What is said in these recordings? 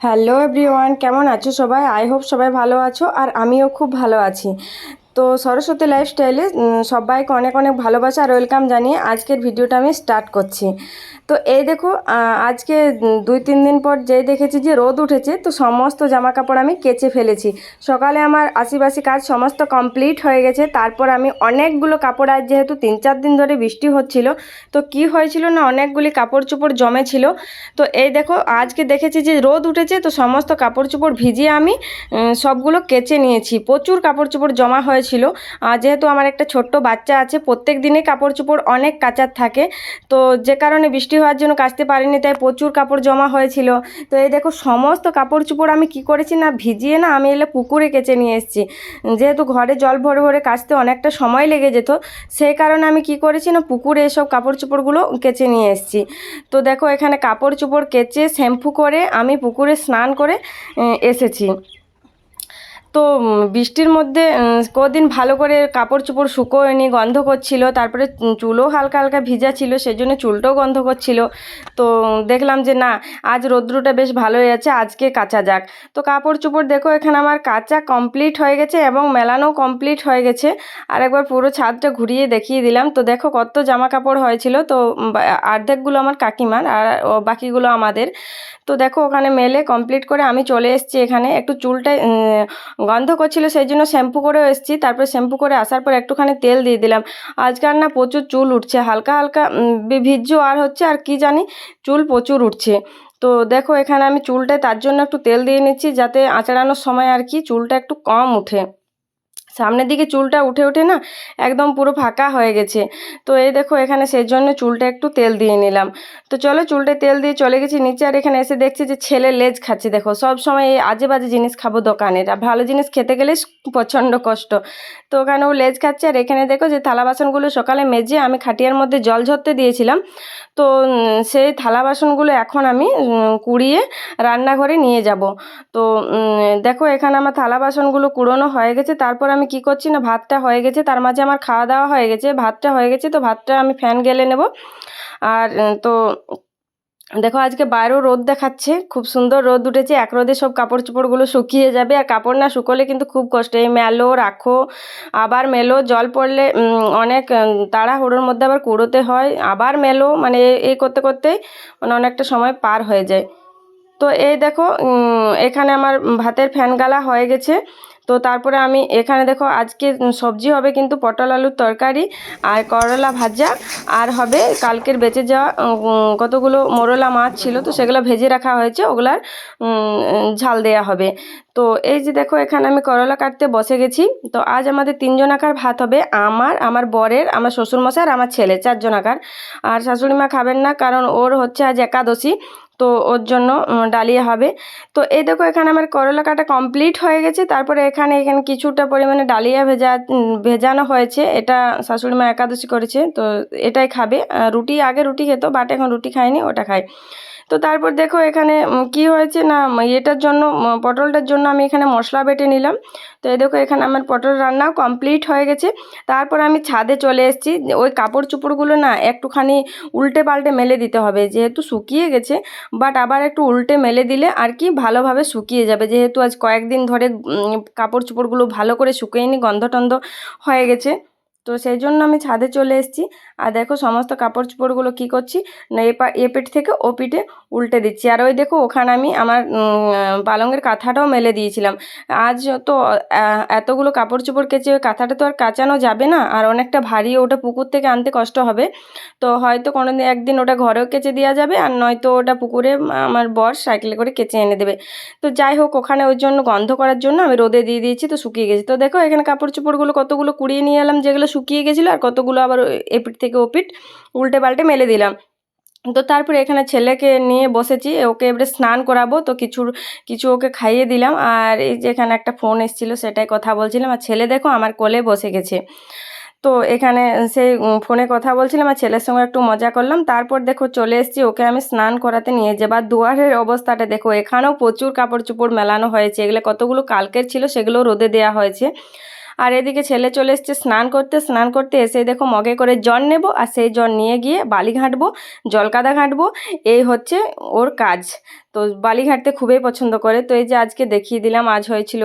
Hello everyone, কেমন আছো সবাই? আই হোপ সবাই ভালো আছো আর আমিও খুব ভালো আছি। তো সরস্বতী লাইফস্টাইলে সবাইকে অনেক অনেক ভালোবাসা আর ওয়েলকাম জানিয়ে আজকের ভিডিওটা আমি স্টার্ট করছি। তো এই দেখো আজকে দুই তিন দিন পর যেই দেখেছি যে রোদ উঠেছে, তো সমস্ত জামা কাপড় আমি কেচে ফেলেছি। সকালে আমার আশিবাসি কাজ সমস্ত কমপ্লিট হয়ে গেছে, তারপর আমি অনেকগুলো কাপড়, আজ যেহেতু তিন চার দিন ধরে বৃষ্টি হচ্ছিল, তো কি হয়েছিল না অনেকগুলি কাপড় চোপড় জমেছিল। তো এই দেখো, আজকে দেখেছি যে রোদ উঠেছে, তো সমস্ত কাপড় চোপড় ভিজিয়ে আমি সবগুলো কেচে নিয়েছি। প্রচুর কাপড় চোপড় জমা হয়েছিল যেহেতু আমার একটা ছোট্ট বাচ্চা আছে, প্রত্যেক দিনে কাপড় চোপড় অনেক কাচার থাকে। তো যে কারণে বৃষ্টি হওয়ার জন্য কাচতে পারিনি, তাই প্রচুর কাপড় জমা হয়েছিল। তো এই দেখো, সমস্ত কাপড় চোপড় আমি কি করেছি না, ভিজিয়ে না আমি এলে পুকুরে কেচে নিয়ে এসেছি। যেহেতু ঘরে জল ভরে ভরে কাচতে অনেকটা সময় লেগে যেত, সেই কারণে আমি কি করেছি না, পুকুরে এসব কাপড় চোপড়গুলো কেচে নিয়ে এসেছি। তো দেখো, এখানে কাপড় চোপড় কেচে শ্যাম্পু করে আমি পুকুরে স্নান করে এসেছি। তো বৃষ্টির মধ্যে কদিন ভালো করে কাপড় চোপড় শুকোয়নি, গন্ধ করছিল, তারপরে চুলও হালকা হালকা ভিজা ছিল সেই জন্য চুলটাও গন্ধ করছিল। তো, দেখলাম যে না, আজ রৌদ্রটা বেশ ভালোই আছে, আজকে কাচা যাক। তো কাপড় চোপড় দেখো, এখানে আমার কাচা কমপ্লিট হয়ে গেছে এবং মেলানো কমপ্লিট হয়ে গেছে। আর একবার পুরো ছাদটা ঘুরিয়ে দেখিয়ে দিলাম। তো, দেখো কত জামা কাপড় হয়েছিল। তো অর্ধেকগুলো আমার কাকিমার আর বাকিগুলো আমাদের। তো, দেখো ওখানে মেলে কমপ্লিট করে আমি চলে এসেছি এখানে। একটু চুলটা গন্ধ করছিল, সেই জন্য শ্যাম্পু করেও এসেছি। তারপরে শ্যাম্পু করে আসার পর একটুখানি তেল দিয়ে দিলাম। আজকাল না প্রচুর চুল উঠছে, হালকা হালকা ভিজ্জ আর হচ্ছে আর কি জানি, চুল প্রচুর উঠছে। তো দেখো এখানে আমি চুলটায় তার জন্য একটু তেল দিয়ে নিচ্ছি, যাতে আঁচড়ানোর সময় আর কি চুলটা একটু কম উঠে। সামনের দিকে চুলটা উঠে উঠে না একদম পুরো ফাঁকা হয়ে গেছে। তো এই দেখো এখানে সেই জন্য চুলটা একটু তেল দিয়ে নিলাম। তো চলো চুলটা তেল দিয়ে চলে গেছি নিচে আর এখানে এসে দেখছি যে ছেলে লেজ খাচ্ছে। দেখো সব সময় এই আজে বাজে জিনিস খাব দোকানের আর ভালো জিনিস খেতে গেলে প্রচণ্ড কষ্ট। তো ওখানে ও লেজ খাচ্ছে আর এখানে দেখো যে থালা বাসনগুলো সকালে মেজে আমি খাটিয়ার মধ্যে জল ঝরতে দিয়েছিলাম। তো সেই থালা বাসনগুলো এখন আমি কুড়িয়ে রান্নাঘরে নিয়ে যাব। তো দেখো এখানে আমার থালা বাসনগুলো কুড়োনো হয়ে গেছে। তারপর আমি কি করছি না, ভাতটা হয়ে গেছে, তার মাঝে আমার খাওয়া দাওয়া হয়ে গেছে, ভাতটা হয়ে গেছে, তো ভাতটা আমি ফ্যান গেলে নেব। আর তো দেখো আজকে বাইরেও রোদ দেখাচ্ছে, খুব সুন্দর রোদ উঠেছে, এক রোদে সব কাপড় চোপড়গুলো শুকিয়ে যাবে, আর কাপড় না শুকোলে কিন্তু খুব কষ্ট, এই মেলো রাখো, আবার মেলো জল পড়লে অনেক তাড়াহুড়োর মধ্যে আবার কুড়োতে হয়, আবার মেলো মানে এই করতে করতেই মানে অনেকটা সময় পার হয়ে যায়। তো এই দেখো এখানে আমার ভাতের ফ্যান গালা হয়ে গেছে তো তারপরে আমি এখানে দেখো আজকে সবজি হবে কিন্তু পটল আলুর তরকারি আর করলা ভাজা আর হবে কালকের বেঁচে যাওয়া কতগুলো মোরলা মাছ ছিল তো সেগুলো ভেজে রাখা হয়েছে, ওগুলার ঝাল দেয়া হবে। তো এই যে দেখো এখানে আমি করলা কাটতে বসে গেছি, তো আজ আমাদের তিনজন আকার ভাত হবে, আমার আমার বরের, আমার শ্বশুরমশাই আর আমার ছেলে, চারজন আকার। আর শাশুড়ি মা খাবেন না কারণ ওর হচ্ছে আজ একাদশী তো ওর জন্য ডালিয়া হবে। তো এই দেখো এখানে আমার করলা কাটা কমপ্লিট হয়ে গেছে। তারপরে এখানে এখানে কিছুটা পরিমাণে ডালিয়া ভেজা ভেজানো হয়েছে। এটা শাশুড়ি মা একাদশী করেছে, তো এটাই খাবে। রুটি, আগে রুটি খেত, বাট এখন রুটি খায়নি, ওটা খায়। তো তারপর দেখো এখানে কি হয়েছে না এটার জন্য পটলটার জন্য আমি এখানে মশলা বেটে নিলাম। তো এই দেখো এখানে আমার পটল রান্নাও কমপ্লিট হয়ে গেছে। তারপর আমি ছাদে চলে এসেছি। ওই কাপড় চোপড়গুলো না একটুখানি উল্টে পাল্টে মেলে দিতে হবে, যেহেতু শুকিয়ে গেছে। বাট আবার একটু উল্টে মেলে দিলে আর কি ভালোভাবে শুকিয়ে যাবে। যেহেতু আজ কয়েকদিন ধরে কাপড় চোপড়গুলো ভালো করে শুকিয়েনি গন্ধ টন্ধ হয়ে গেছে। তো সেই জন্য আমি ছাদে চলে এসেছি। আর দেখো সমস্ত কাপড় চোপড়গুলো কী করছি? না এ পা এ পিঠ থেকে ও পিঠে উল্টে দিচ্ছি। আর ওই দেখো ওখানে আমি আমার উম, পালঙের কাঁথাটাও মেলে দিয়েছিলাম। আজ তো এতগুলো কাপড় চোপড় কেচে ওই কাঁথাটা তো আর কাচানো যাবে না আর অনেকটা ভারী ওটা পুকুর থেকে আনতে কষ্ট হবে। তো হয়তো কোনো দিন একদিন ওটা ঘরেও কেচে দেওয়া যাবে আর নয়তো ওটা পুকুরে আমার বর সাইকেলে করে কেচে এনে দেবে। তো যাই হোক ওখানে ওই জন্য গন্ধ করার জন্য আমি রোদে দিয়ে দিয়েছি তো শুকিয়ে গেছে। তো দেখো এখানে কাপড় চোপড়গুলো কতগুলো কুড়িয়ে নিয়ে এলাম যেগুলো শুকিয়ে গেছিল আর কতগুলো আবার এপিট থেকে ওপিট উল্টে পাল্টে মেলে দিলাম। তো তারপরে এখানে ছেলেকে নিয়ে বসেছি, ওকে এবারে স্নান করাবো। তো কিছু কিছু ওকে খাইয়ে দিলাম আর এই যে এখানে একটা ফোন এসেছিল, সেটাই কথা বলছিলাম। আর ছেলে দেখো আমার কোলে বসে গেছে। তো এখানে সেই ফোনে কথা বলছিলাম আর ছেলের সঙ্গে একটু মজা করলাম। তারপর দেখো চলে এসেছি, ওকে আমি স্নান করাতে নিয়ে যাব। আর দুয়ারের অবস্থাটা দেখো, এখানেও প্রচুর কাপড় চোপড় মেলানো হয়েছে। এগুলো কতগুলো কালকের ছিল সেগুলো রোদে দেওয়া হয়েছে। আর এদিকে ছেলে চলে এসছে স্নান করতে স্নান করতে এসে দেখো মগে করে জল নেব আর সেই জল নিয়ে গিয়ে বালি ঘাঁটবো, জলকাদা ঘাঁটবো। এই হচ্ছে ওর কাজ। তো বালি ঘাঁটতে খুবই পছন্দ করে। তো এই যে আজকে দেখিয়ে দিলাম, আজ হয়েছিল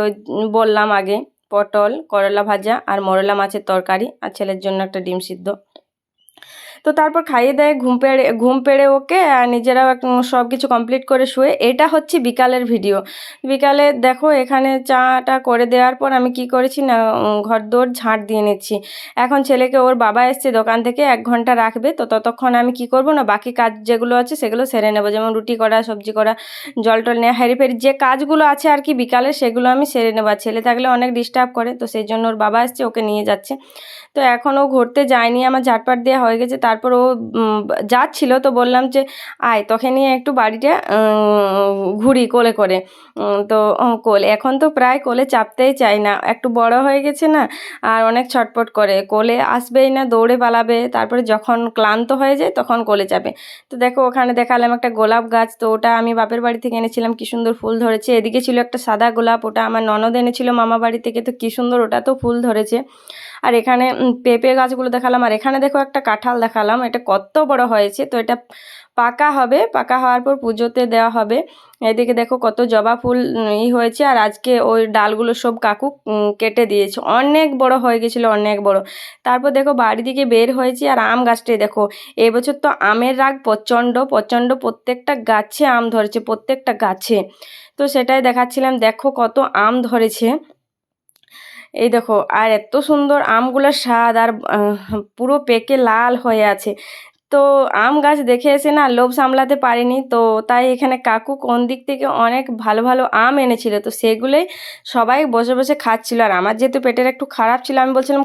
বললাম আগে, পটল, করলা ভাজা আর মরলা মাছের তরকারি আর ছেলের জন্য একটা ডিম সিদ্ধ। তো তারপর খাইয়ে দেয় ঘুম পেড়ে ঘুম পেড়ে ওকে আর নিজেরাও সব কিছু কমপ্লিট করে শুয়ে, এটা হচ্ছে বিকালের ভিডিও বিকালে দেখো এখানে চাটা করে দেওয়ার পর আমি কি করেছি না ঘর দৌড় ঝাঁট দিয়ে নিচ্ছি। এখন ছেলেকে ওর বাবা এসছে দোকান থেকে, এক ঘণ্টা রাখবে, তো ততক্ষণ আমি কি করব না, বাকি কাজ যেগুলো আছে সেগুলো সেরে নেব, যেমন রুটি করা, সবজি করা, জল টল নেওয়া হেরি ফেরি যে কাজগুলো আছে আর কি বিকালে সেগুলো আমি সেরে নেব। ছেলে থাকলে অনেক ডিস্টার্ব করে, তো সেই জন্য ওর বাবা এসছে, ওকে নিয়ে যাচ্ছে। তো এখনও ঘুরতে যায়নি, আমার ঝাটপাট দেওয়া হয়ে গেছে তারপর ও যাচ্ছিল তো বললাম যে, আয়, তোকে নিয়ে একটু বাড়িটা ঘুরি কোলে করে। তো কোলে, এখন তো প্রায় কোলে চাপতেই চাই না। একটু বড় হয়ে গেছে না, আর অনেক ছটপট করে। কোলে আসবেই না, দৌড়ে পালাবে। তারপরে যখন ক্লান্ত হয়ে যায়, তখন কোলে যাবে তো দেখো, ওখানে দেখালাম একটা গোলাপ গাছ। তো ওটা আমি বাপের বাড়ি থেকে এনেছিলাম। কী সুন্দর ফুল ধরেছে। এদিকে ছিল একটা সাদা গোলাপ। ওটা আমার ননদ এনেছিল মামা বাড়ি থেকে। তো কী সুন্দর ওটা তো ফুল ধরেছে। আর এখানে পেঁপে গাছগুলো দেখালাম। আর এখানে দেখো একটা কাঁঠাল দেখালাম। এটা কত বড় হয়েছে। তো এটা পাকা হবে। পাকা হওয়ার পর পুজোতে দেওয়া হবে। এদিকে দেখো কত জবা ফুল ই হয়েছে। আর আজকে ওই ডালগুলো সব কাকু কেটে দিয়েছে। অনেক বড় হয়ে গেছিল, অনেক বড়। তারপর দেখো বাড়ি দিকে বের হয়েছি। আর আম গাছটাই দেখো, এবছর তো আমের রাগ প্রচণ্ড প্রচণ্ড প্রত্যেকটা গাছে আম ধরেছে, প্রত্যেকটা গাছে। তো সেটাই দেখাচ্ছিলাম। দেখো কত আম ধরেছে। এই দেখো, আর এত সুন্দর আমগুলোর স্বাদ, আর পুরো পেকে লাল হয়ে আছে। তো আম গাছ দেখে এসে না লোভ সামলাতে পারিনি, তো তাই এখানে কাকু কোন দিক থেকে অনেক ভালো ভালো আম এনেছিল, তো সেগুলোই সবাই বসে বসে খাচ্ছিল। আর আমার যেহেতু পেটের একটু খারাপ ছিল, আমি বলছিলাম